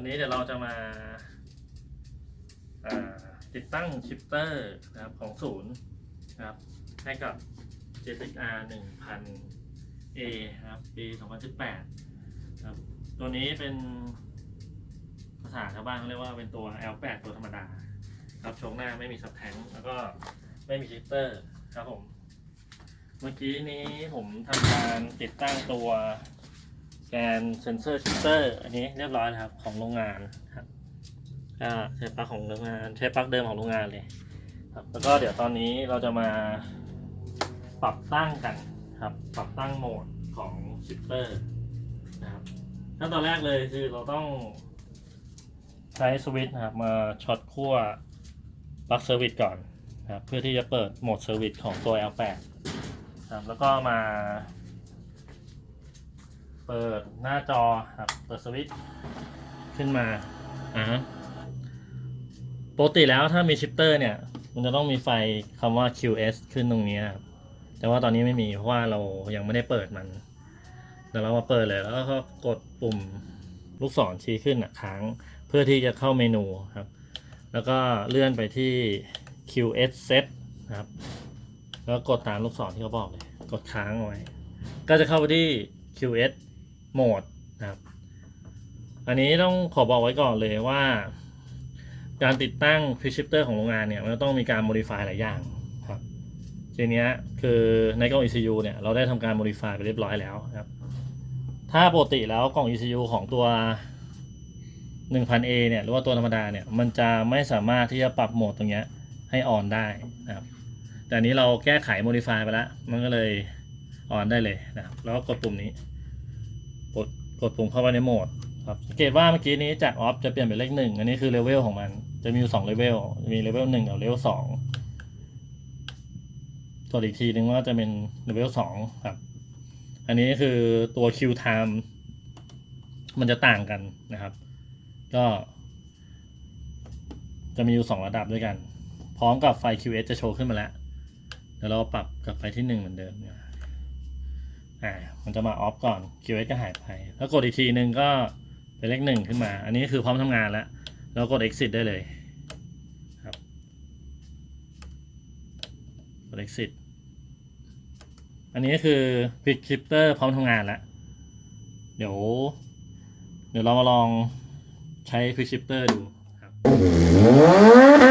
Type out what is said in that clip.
วันนี้เดี๋ยวเราจะมาติดตั้งชิปเตอร์นะครับของศูนย์นะครับให้กับ JXR 1000 A นะครับปี 2018ครับตัวนี้เป็นภาษาชาวบ้านเขาเรียกว่าเป็นตัว L8 ตัวธรรมดาครับชงหน้าไม่มีสับแทงแล้วก็ไม่มีชิปเตอร์ครับผม เมื่อกี้นี้ผมทำการติดตั้งตัว แกนเซนเซอร์ชิปเตอร์อันนี้เรียบร้อยแล้วครับของโรงงานครับก็ใช้ปลั๊กของโรงงานใช้ปลั๊กเดิมของโรงงานเลยครับแล้วก็เดี๋ยวตอนนี้เราจะมาปรับตั้งกันครับปรับตั้งโหมดของชิปเตอร์นะครับขั้นตอนแรกเลยคือเราต้องใช้สวิตช์นะครับมาช็อตขั้วปลั๊กเซอร์วิสก่อนนะครับเพื่อที่จะเปิดโหมดเซอร์วิสของตัว L8 ครับแล้วก็มา เปิดหน้าจอครับ เปิดสวิตช์ขึ้นมาอ่าฮะปกติแล้วถ้ามีชิปเตอร์เนี่ย มันจะต้องมีไฟคำว่า QS ขึ้นตรงนี้ครับ แต่ว่าตอนนี้ไม่มีเพราะว่าเรายังไม่ได้เปิดมันเดี๋ยวเรามาเปิดเลยแล้วก็กดปุ่มลูกศรชี้ขึ้นอะค้างเพื่อที่จะเข้าเมนูครับ แล้วก็เลื่อนไปที่ QS set นะครับ แล้วกดตามลูกศรที่เขาบอกเลย กดค้างเอาไว้ ก็จะเข้าไปที่ QS mode นะครับ อันนี้ต้องขอบอกไว้ก่อนเลยว่า การติดตั้ง p shifter ของโรงงานเนี่ยมันต้องมีการ modify หลายอย่างครับทีนี้คือในกล่อง ECU เนี่ยเราได้ทำการ modify ไปเรียบร้อยแล้วครับ ถ้าปกติแล้วกล่อง ECU ของตัว 1000A เนี่ยหรือว่าตัวธรรมดาเนี่ยมันจะไม่สามารถที่จะปรับโหมดตรงเนี้ยให้ออนได้นะครับ แต่อันนี้เราแก้ไข modify ไปแล้ว มันก็เลยออนได้เลยนะครับ แล้วก็กดปุ่มนี้ กดกดปุ่มเข้าไปในโหมดครับสังเกตว่าเมื่อกี้นี้จากออฟจะเปลี่ยนเป็นเลขหนึ่งอันนี้คือเลเวลของมัน จะมีอยู่สองเลเวลมีเลเวลหนึ่งกับเลเวลสองกดอีกทีนึงว่าจะเป็นเลเวลสองครับ อันนี้คือตัว Q time มันจะต่างกันนะครับ ก็ จะมีอยู่สองระดับด้วยกัน พร้อมกับไฟ QS จะโชว์ขึ้นมาแล้วเดี๋ยวเราปรับกลับไปที่หนึ่งเหมือนเดิมนี่ย อ่ามันจะมาออฟก่อน QS ก็หายไป แล้วกดอีกทีหนึ่งก็เป็นเลขหนึ่งขึ้นมา อันนี้คือพร้อมทำงานแล้วแล้วกด exit ได้เลยครับกด exit อันนี้คือ Quick Shifter พร้อมทำงานแล้ว เดี๋ยว เดี๋ยวเรามาลองใช้ Quick Shifter ดูครับ